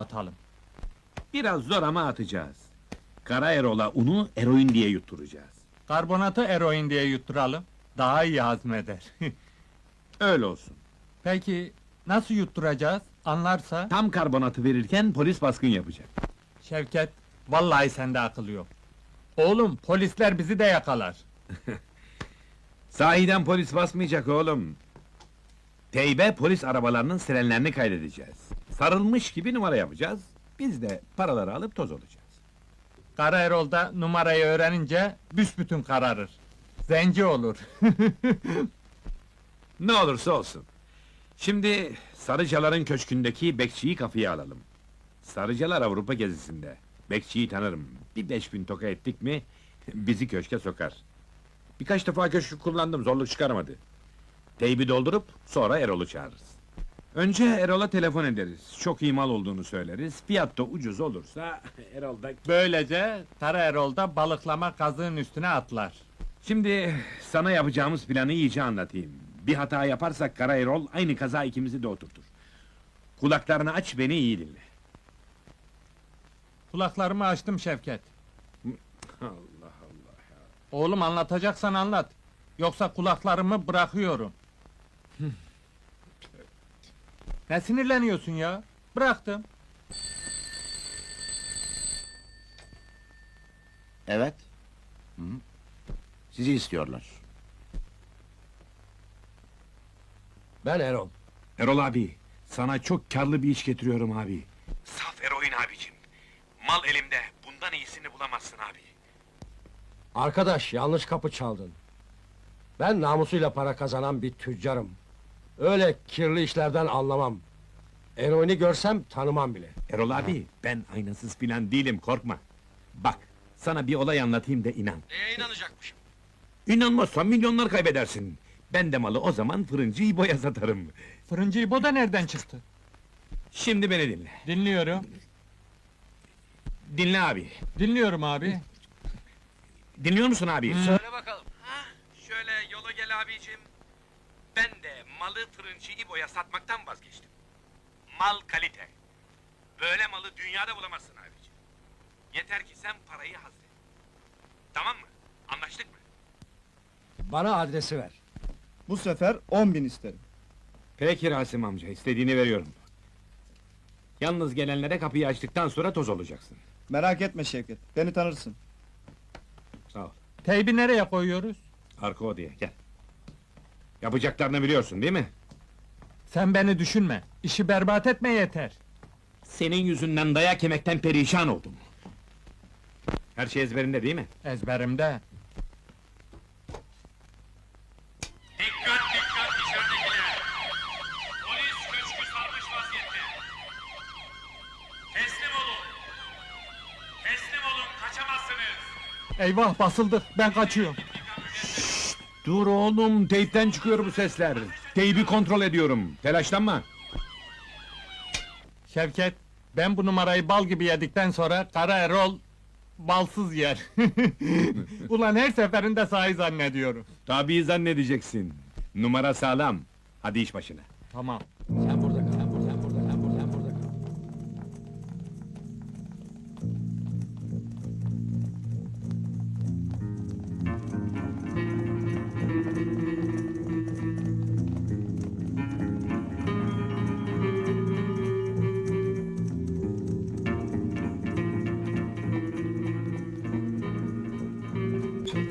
atalım. Biraz zor ama atacağız. Kara Erol'a unu eroin diye yutturacağız. Karbonatı eroin diye yutturalım. Daha iyi hazmeder. Öyle olsun. Peki nasıl yutturacağız? Anlarsa Tam karbonatı verirken polis baskın yapacak. Şevket, vallahi sende akıl yok. Oğlum polisler bizi de yakalar. Sahiden polis basmayacak oğlum. Teybe polis arabalarının sirenlerini kaydedeceğiz. Sarılmış gibi numara yapacağız. Biz de paraları alıp toz olacağız. Kara Erol da numarayı öğrenince büsbütün kararır. Zenci olur. Ne olursa olsun. Şimdi Sarıcalar'ın köşkündeki bekçiyi kafaya alalım. Sarıcalar Avrupa gezisinde. Bekçiyi tanırım. Bir beş bin toka ettik mi bizi köşke sokar. Birkaç defa köşkü kullandım zorluk çıkarmadı. Teybi doldurup sonra Erol'u çağırırız. Önce Erol'a telefon ederiz. Çok iyi mal olduğunu söyleriz. Fiyat da ucuz olursa Erol da... Böylece Kara Erol da balıklama kazığın üstüne atlar. Şimdi sana yapacağımız planı iyice anlatayım. Bir hata yaparsak Kara Erol aynı kaza ikimizi de oturtur. Kulaklarını aç beni iyi dinle. Kulaklarımı açtım Şevket. Allah Allah. Oğlum anlatacaksan anlat. Yoksa kulaklarımı bırakıyorum. Ne sinirleniyorsun ya? Bıraktım. Evet. Hı. Sizi istiyorlar. Ben Erol. Erol abi, sana çok karlı bir iş getiriyorum abi. Saf eroin abicim. Mal elimde, bundan iyisini bulamazsın abi. Arkadaş yanlış kapı çaldın. Ben namusuyla para kazanan bir tüccarım. Öyle kirli işlerden anlamam. Eroini görsem tanımam bile. Erol abi, ben aynasız filan değilim, korkma. Bak, sana bir olay anlatayım da inan. Neye inanacakmışım? İnanmazsan milyonlar kaybedersin. Ben de malı o zaman fırıncı İbo'ya satarım. Fırıncı İbo da nereden çıktı? Şimdi beni dinle. Dinliyorum. Dinle abi. Dinliyorum abi. Dinliyor musun abi? Söyle bakalım. Şöyle yola gel abicim. Ben de malı fırıncı İbo'ya satmaktan vazgeçtim. Mal kalite. Böyle malı dünyada bulamazsın abicim. Yeter ki sen parayı hazret. Tamam mı? Anlaştık mı? Bana adresi ver. Bu sefer 10 bin isterim. Peki Rasim amca, istediğini veriyorum. Yalnız gelenlere kapıyı açtıktan sonra toz olacaksın. Merak etme Şevket, beni tanırsın. Sağ ol. Teybi nereye koyuyoruz? Arka odaya, gel. Yapacaklarını biliyorsun değil mi? Sen beni düşünme. İşi berbat etme yeter. Senin yüzünden dayak yemekten perişan oldum. Her şey ezberinde değil mi? Ezberimde. Dikkat dikkat dışarıdakiler! Polis köşkü sarmış vaziyette. Teslim olun! Teslim olun, kaçamazsınız! Eyvah basıldık. Ben kaçıyorum. Dur oğlum, teypten çıkıyor bu sesler. Teybi kontrol ediyorum, telaşlanma. Şevket, ben bu numarayı bal gibi yedikten sonra Kara Erol balsız yer. Ulan her seferinde sahi zannediyorum. Tabii zannedeceksin. Numara sağlam. Hadi iş başına. Tamam. Sen burada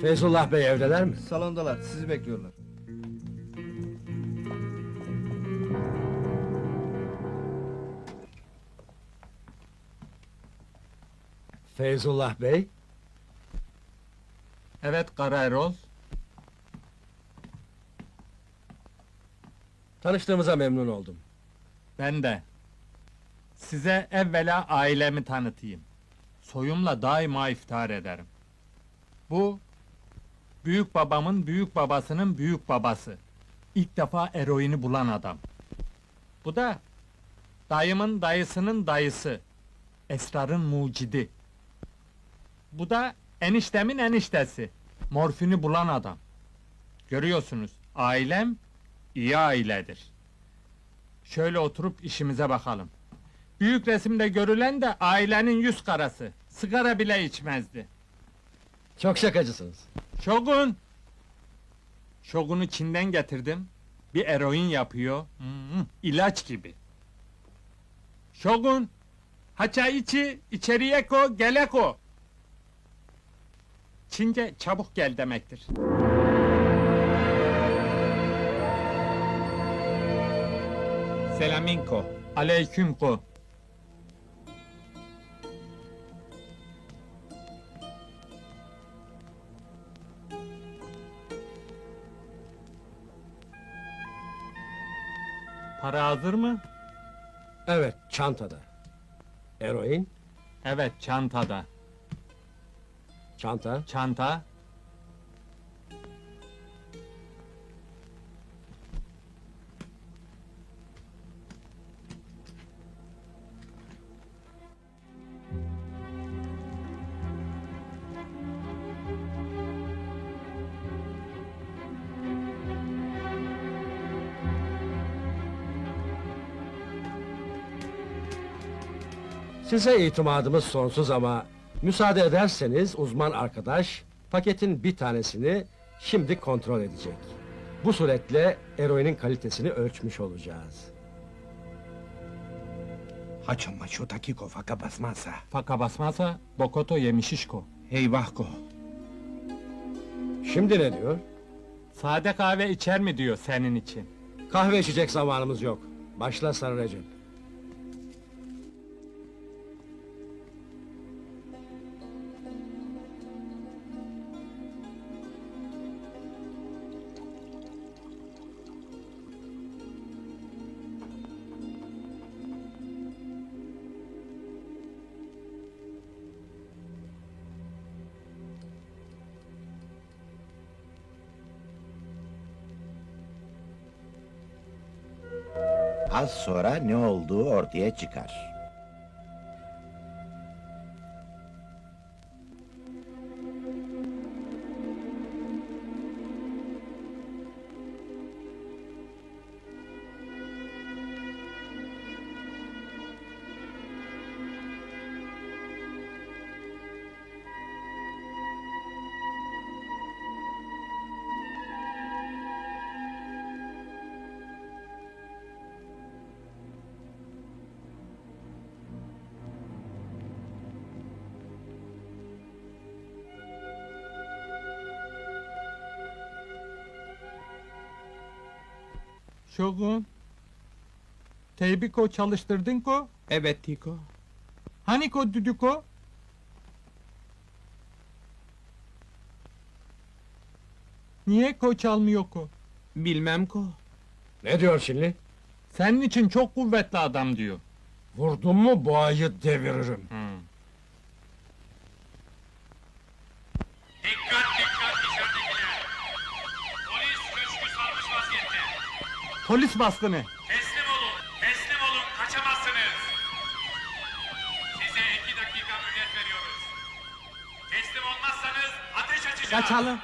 Feyzullah Bey evdeler mi? Salondalar, sizi bekliyorlar. Feyzullah Bey, Evet Kara Erol. tanıştığımıza memnun oldum. Ben de. Size evvela ailemi tanıtayım. Soyumla daima iftihar ederim. Bu, büyük babamın büyük babasının büyük babası. İlk defa eroini bulan adam. Bu da, dayımın dayısının dayısı. Esrarın mucidi. Bu da, eniştemin eniştesi. Morfini bulan adam. Görüyorsunuz, ailem iyi ailedir. Şöyle oturup işimize bakalım. Büyük resimde görülen de ailenin yüz karası. Sigara bile içmezdi. Çok şakacısınız. Şogun! Şogun'u Çin'den getirdim. Bir eroin yapıyor. Hmm, ilaç gibi. Şogun! Haça içi, içeriye ko, geleko. Çince çabuk gel demektir. Selaminko. Aleykümko. Para hazır mı? Evet, çantada. Eroin, Evet, çantada. çanta. Çanta. Size itimadımız sonsuz ama müsaade ederseniz uzman arkadaş paketin bir tanesini şimdi kontrol edecek. Bu suretle eroinin kalitesini ölçmüş olacağız. Haçama şu takiko faka basmazsa. Faka basmazsa Bokoto yemişişko. Eyvah ko. Şimdi ne diyor? Sade kahve içer mi diyor senin için. Kahve içecek zamanımız yok. Başla Sarı Recep. Az sonra ne olduğu ortaya çıkar. Şogun. Teybi ko çalıştırdın ko? Evet Tiko. Hani ko düdüko? Niye ko çalmıyor ko? Bilmem ko. Ne diyor şimdi? Senin için çok kuvvetli adam diyor. Vurdum mu boğayı deviririm. Dikkat dikkat dışarıdakiler! Polis köşkü sarmış vaziyette. Polis baskını. Teslim olun, teslim olun, kaçamazsınız. Size iki dakika mühlet veriyoruz. Teslim olmazsanız ateş açacağız. Kaçalım.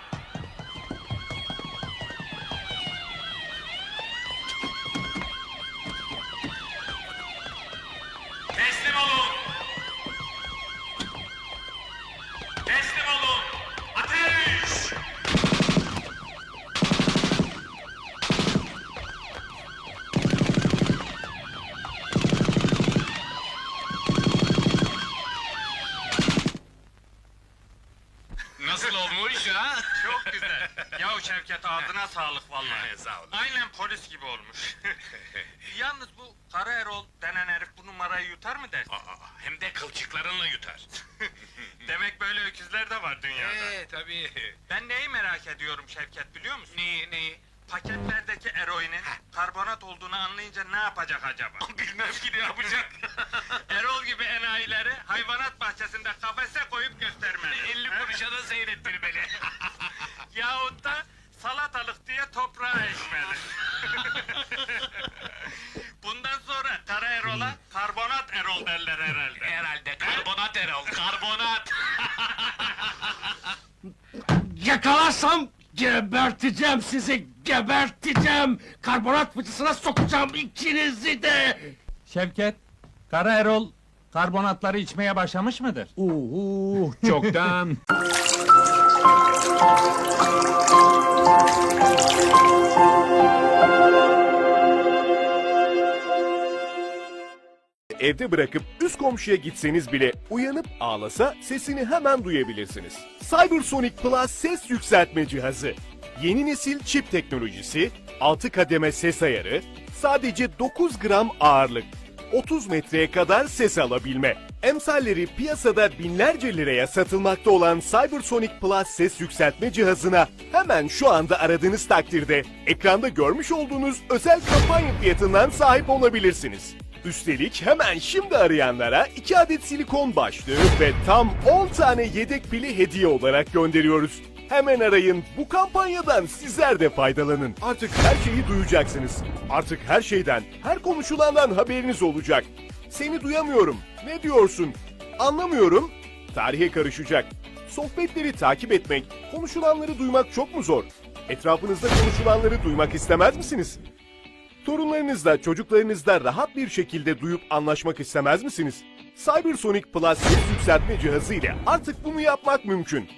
Şevket ağzına sağlık vallahi. Sağ olun. Aynen polis gibi olmuş. Yalnız bu Kara Erol denen herif bu numarayı yutar mı dersin? hem de kılçıklarınla yutar. Demek böyle öküzler de var dünyada. Ee, tabii. Ben neyi merak ediyorum Şevket biliyor musun? Neyi, neyi? Paketlerdeki eroinin karbonat olduğunu anlayınca ne yapacak acaba? Bilmem ki ne yapacak. Erol gibi enayileri hayvanat bahçesinde kafese koyup göstermeli. 50 kuruşa da seyrettirmeli. Yahut da salatalık diye toprağa ekmeli. Bundan sonra Kara Erol'a karbonat Erol derler herhalde. Herhalde karbonat Erol, karbonat. Yakalarsam geberteceğim sizi, geberteceğim! Karbonat fıçısına sokacağım ikinizi de! Şevket, Kara Erol karbonatları içmeye başlamış mıdır? Uhu, çoktan. Evde bırakıp üst komşuya gitseniz bile uyanıp ağlasa sesini hemen duyabilirsiniz. Cybersonic Plus ses yükseltme cihazı. Yeni nesil çip teknolojisi, 6 kademe ses ayarı, sadece 9 gram ağırlık, 30 metreye kadar ses alabilme. Emsalleri piyasada binlerce liraya satılmakta olan Cybersonic Plus ses yükseltme cihazına hemen şu anda aradığınız takdirde ekranda görmüş olduğunuz özel kampanya fiyatından sahip olabilirsiniz. Üstelik hemen şimdi arayanlara 2 adet silikon başlığı ve tam 10 tane yedek pili hediye olarak gönderiyoruz. Hemen arayın, bu kampanyadan sizler de faydalanın. Artık her şeyi duyacaksınız. Artık her şeyden, her konuşulandan haberiniz olacak. Seni duyamıyorum, ne diyorsun? Anlamıyorum, tarihe karışacak. Sohbetleri takip etmek, konuşulanları duymak çok mu zor? Etrafınızda konuşulanları duymak istemez misiniz? Torunlarınızla, çocuklarınızla rahat bir şekilde duyup anlaşmak istemez misiniz? Cybersonic Plus ses yükseltme cihazı ile artık bunu yapmak mümkün.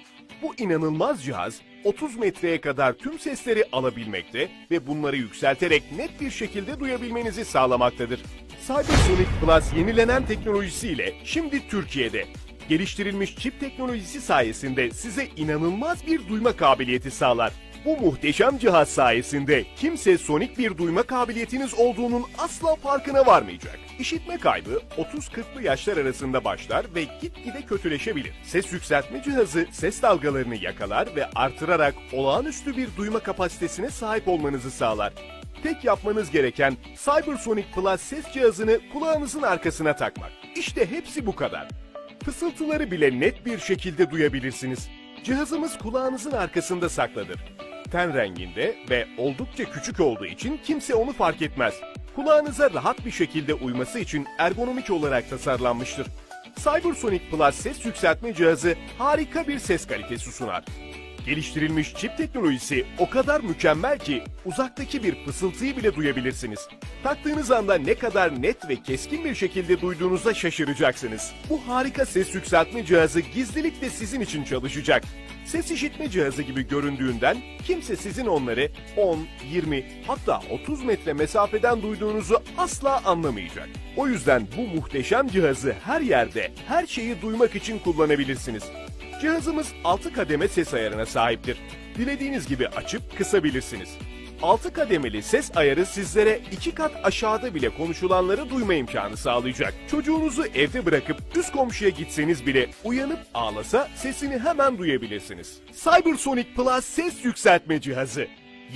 Bu inanılmaz cihaz 30 metreye kadar tüm sesleri alabilmekte ve bunları yükselterek net bir şekilde duyabilmenizi sağlamaktadır. Cybersonic Plus yenilenen teknolojisiyle şimdi Türkiye'de. Geliştirilmiş çip teknolojisi sayesinde size inanılmaz bir duyma kabiliyeti sağlar. Bu muhteşem cihaz sayesinde kimse sonik bir duyma kabiliyetiniz olduğunun asla farkına varmayacak. İşitme kaybı 30-40'lı yaşlar arasında başlar ve gitgide kötüleşebilir. Ses yükseltme cihazı ses dalgalarını yakalar ve artırarak olağanüstü bir duyma kapasitesine sahip olmanızı sağlar. Tek yapmanız gereken Cybersonic Plus ses cihazını kulağınızın arkasına takmak. İşte hepsi bu kadar. Fısıltıları bile net bir şekilde duyabilirsiniz. Cihazımız kulağınızın arkasında saklıdır. Ten renginde ve oldukça küçük olduğu için kimse onu fark etmez. Kulağınıza rahat bir şekilde uyması için ergonomik olarak tasarlanmıştır. Cybersonic Plus ses yükseltme cihazı harika bir ses kalitesi sunar. Geliştirilmiş çip teknolojisi o kadar mükemmel ki uzaktaki bir fısıltıyı bile duyabilirsiniz. Taktığınız anda ne kadar net ve keskin bir şekilde duyduğunuza şaşıracaksınız. Bu harika ses yükseltme cihazı gizlilikle sizin için çalışacak. Ses işitme cihazı gibi göründüğünden kimse sizin onları 10, 20 hatta 30 metre mesafeden duyduğunuzu asla anlamayacak. O yüzden bu muhteşem cihazı her yerde, her şeyi duymak için kullanabilirsiniz. Cihazımız 6 kademe ses ayarına sahiptir. Dilediğiniz gibi açıp kısabilirsiniz. 6 kademeli ses ayarı sizlere 2 kat aşağıda bile konuşulanları duyma imkanı sağlayacak. Çocuğunuzu evde bırakıp üst komşuya gitseniz bile uyanıp ağlasa sesini hemen duyabilirsiniz. Cybersonic Plus ses yükseltme cihazı.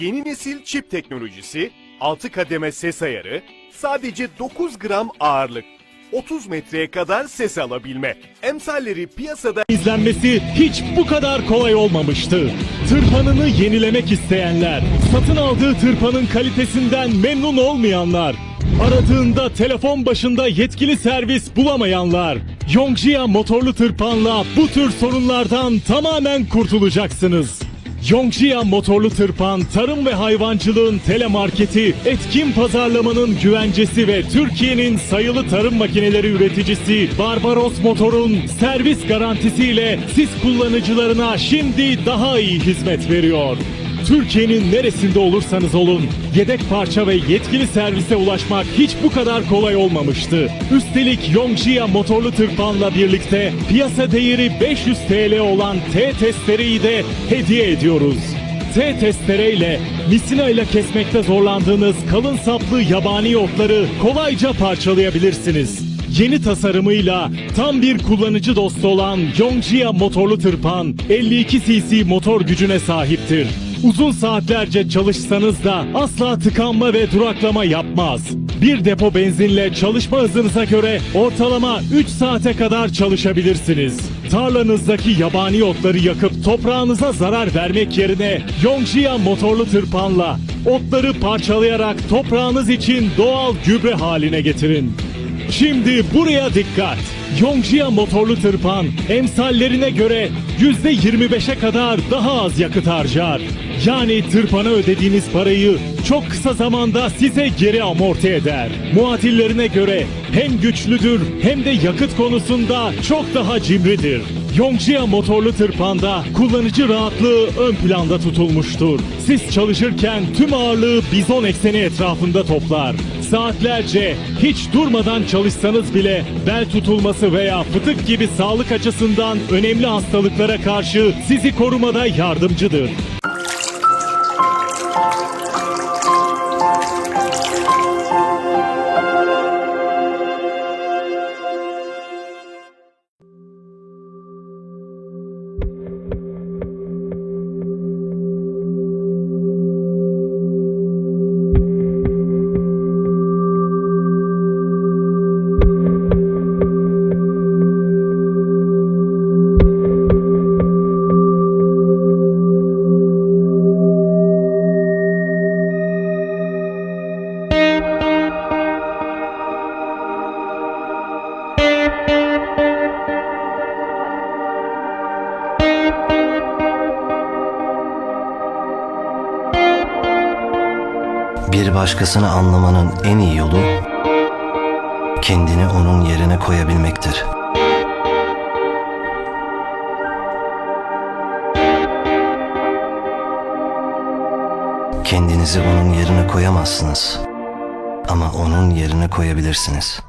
Yeni nesil çip teknolojisi, 6 kademe ses ayarı, sadece 9 gram ağırlık. 30 metreye kadar ses alabilme. Emsalleri piyasada izlenmesi hiç bu kadar kolay olmamıştı. Tırpanını yenilemek isteyenler, satın aldığı tırpanın kalitesinden memnun olmayanlar, aradığında telefon başında yetkili servis bulamayanlar, Yongjia motorlu tırpanla bu tür sorunlardan tamamen kurtulacaksınız. Yongjia motorlu tırpan, tarım ve hayvancılığın telemarketi, etkin pazarlamanın güvencesi ve Türkiye'nin sayılı tarım makineleri üreticisi Barbaros Motor'un servis garantisiyle siz kullanıcılarına şimdi daha iyi hizmet veriyor. Türkiye'nin neresinde olursanız olun yedek parça ve yetkili servise ulaşmak hiç bu kadar kolay olmamıştı. Üstelik Yongjia motorlu tırpanla birlikte piyasa değeri 500 TL olan T testereyi de hediye ediyoruz. T testereyle misina ile kesmekte zorlandığınız kalın saplı yabani otları kolayca parçalayabilirsiniz. Yeni tasarımıyla tam bir kullanıcı dostu olan Yongjia motorlu tırpan 52 cc motor gücüne sahiptir. Uzun saatlerce çalışsanız da asla tıkanma ve duraklama yapmaz. Bir depo benzinle çalışma hızınıza göre ortalama 3 saate kadar çalışabilirsiniz. Tarlanızdaki yabani otları yakıp toprağınıza zarar vermek yerine Yongjia motorlu tırpanla otları parçalayarak toprağınız için doğal gübre haline getirin. Şimdi buraya dikkat. Yongjia motorlu tırpan emsallerine göre %25'e kadar daha az yakıt harcar. Yani tırpana ödediğiniz parayı çok kısa zamanda size geri amorti eder. Muadillerine göre hem güçlüdür hem de yakıt konusunda çok daha cimridir. Yongjia motorlu tırpanda kullanıcı rahatlığı ön planda tutulmuştur. Siz çalışırken tüm ağırlığı bizon ekseni etrafında toplar. Saatlerce hiç durmadan çalışsanız bile bel tutulması veya fıtık gibi sağlık açısından önemli hastalıklara karşı sizi korumada yardımcıdır. Başkasını anlamanın en iyi yolu kendini onun yerine koyabilmektir. Kendinizi onun yerine koyamazsınız. Ama onun yerine koyabilirsiniz.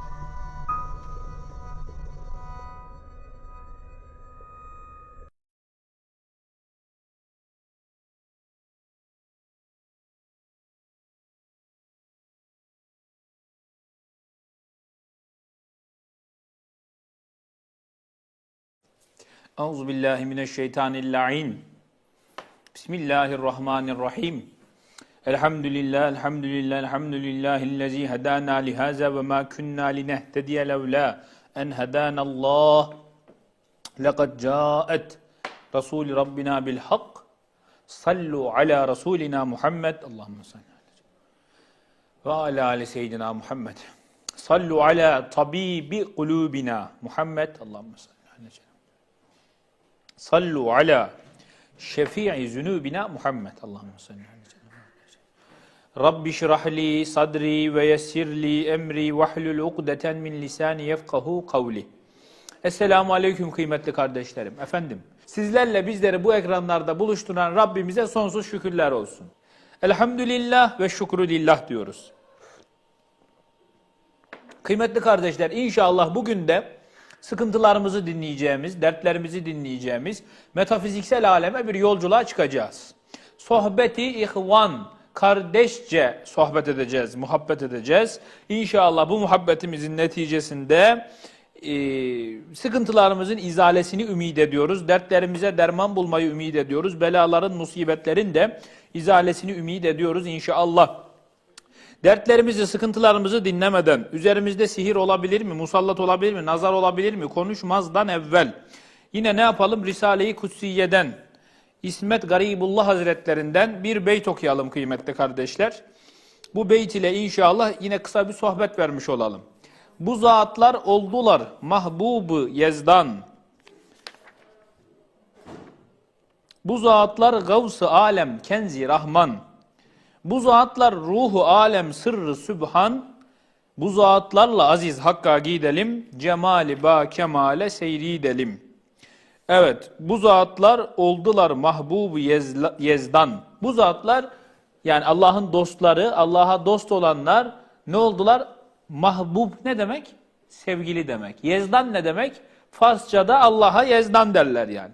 Euzu billahi mineşşeytanirracim. Bismillahirrahmanirrahim. Elhamdülillah, elhamdülillah, elhamdülillahi'llezî hedâna lihaza ve mâ kunnâ linehtediye levlâ en hedânallah. Lekad câet Rasûl Rabbina bil hak. Sallu ala Rasulina Muhammed. Allahümme salli ve ala ali seyyidina Muhammed. Sallu ala tabibi kulubina Muhammed. Allahümme salli aleyhi Sallu ala şefii zunubina Muhammed. Allahümme salli aleyhi ve sellem. Rabbi şrahli sadri ve yessirli emri vahlul ukdeten min lisani yefkahu kavli. Esselamu aleyküm kıymetli kardeşlerim. Efendim, sizlerle bizleri bu ekranlarda buluşturan Rabbimize sonsuz şükürler olsun. Elhamdülillah ve şükrü lillah diyoruz. Kıymetli kardeşler, inşallah bugün de sıkıntılarımızı dinleyeceğimiz, dertlerimizi dinleyeceğimiz metafiziksel aleme bir yolculuğa çıkacağız. Sohbeti ihvan, kardeşçe sohbet edeceğiz, muhabbet edeceğiz. İnşallah bu muhabbetimizin neticesinde e, sıkıntılarımızın izalesini ümit ediyoruz. Dertlerimize derman bulmayı ümit ediyoruz. Belaların, musibetlerin de izalesini ümit ediyoruz inşallah. Dertlerimizi, sıkıntılarımızı dinlemeden, üzerimizde sihir olabilir mi, musallat olabilir mi, nazar olabilir mi, konuşmazdan evvel. Yine ne yapalım? Risale-i Kutsiye'den, İsmet Garibullah Hazretlerinden bir beyt okuyalım kıymetli kardeşler. Bu beyt ile inşallah yine kısa bir sohbet vermiş olalım. Bu zatlar oldular mahbubu yezdan. Bu zatlar gavs-ı alem kenzi rahman. Bu zatlar ruhu alem sırrı sübhan. Bu zatlarla aziz hakka gidelim. Cemali ba kemale seyridelim. Evet bu zatlar oldular mahbubu yezdan. Bu zatlar yani Allah'ın dostları, Allah'a dost olanlar ne oldular? Mahbub ne demek? Sevgili demek. Yezdan ne demek? Farsçada Allah'a yezdan derler yani.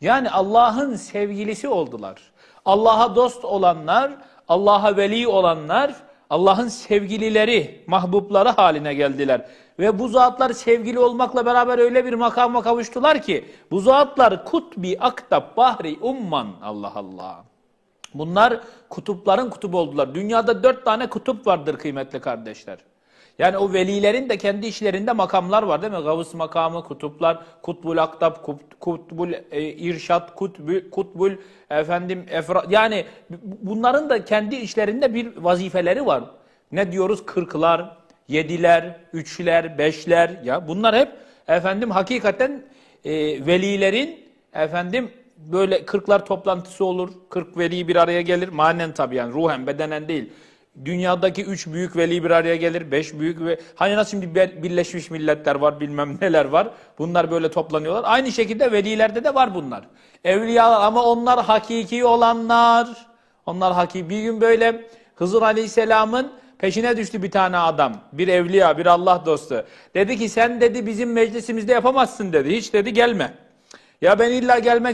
Yani Allah'ın sevgilisi oldular. Allah'a dost olanlar, Allah'a veli olanlar, Allah'ın sevgilileri, mahbubları haline geldiler. Ve bu zatlar sevgili olmakla beraber öyle bir makama kavuştular ki, bu zatlar kutbi aktab bahri umman, Allah Allah. Bunlar kutupların kutubu oldular. Dünyada dört tane kutup vardır kıymetli kardeşler. Yani o velilerin de kendi işlerinde makamlar var değil mi? Gavus makamı, kutuplar, kutbul aktab, kut- kutbul e, irşat, kutbul, kutbul efendim efra, yani bunların da kendi işlerinde bir vazifeleri var. Ne diyoruz? Kırklar, yediler, üçler, beşler ya bunlar hep efendim hakikaten e, velilerin efendim böyle kırklar toplantısı olur. Kırk veli bir araya gelir. Manen tabii yani ruhen bedenen değil. Dünyadaki üç büyük veli bir araya gelir. Beş büyük ve hani nasıl şimdi bir- Birleşmiş Milletler var bilmem neler var. Bunlar böyle toplanıyorlar. Aynı şekilde velilerde de var bunlar. Evliyalar ama onlar hakiki olanlar. Onlar hakiki. Bir gün böyle Hızır Aleyhisselam'ın peşine düştü bir tane adam. Bir evliya, bir Allah dostu. Dedi ki sen dedi bizim meclisimizde yapamazsın dedi. Hiç dedi gelme. Ya ben illa gelmek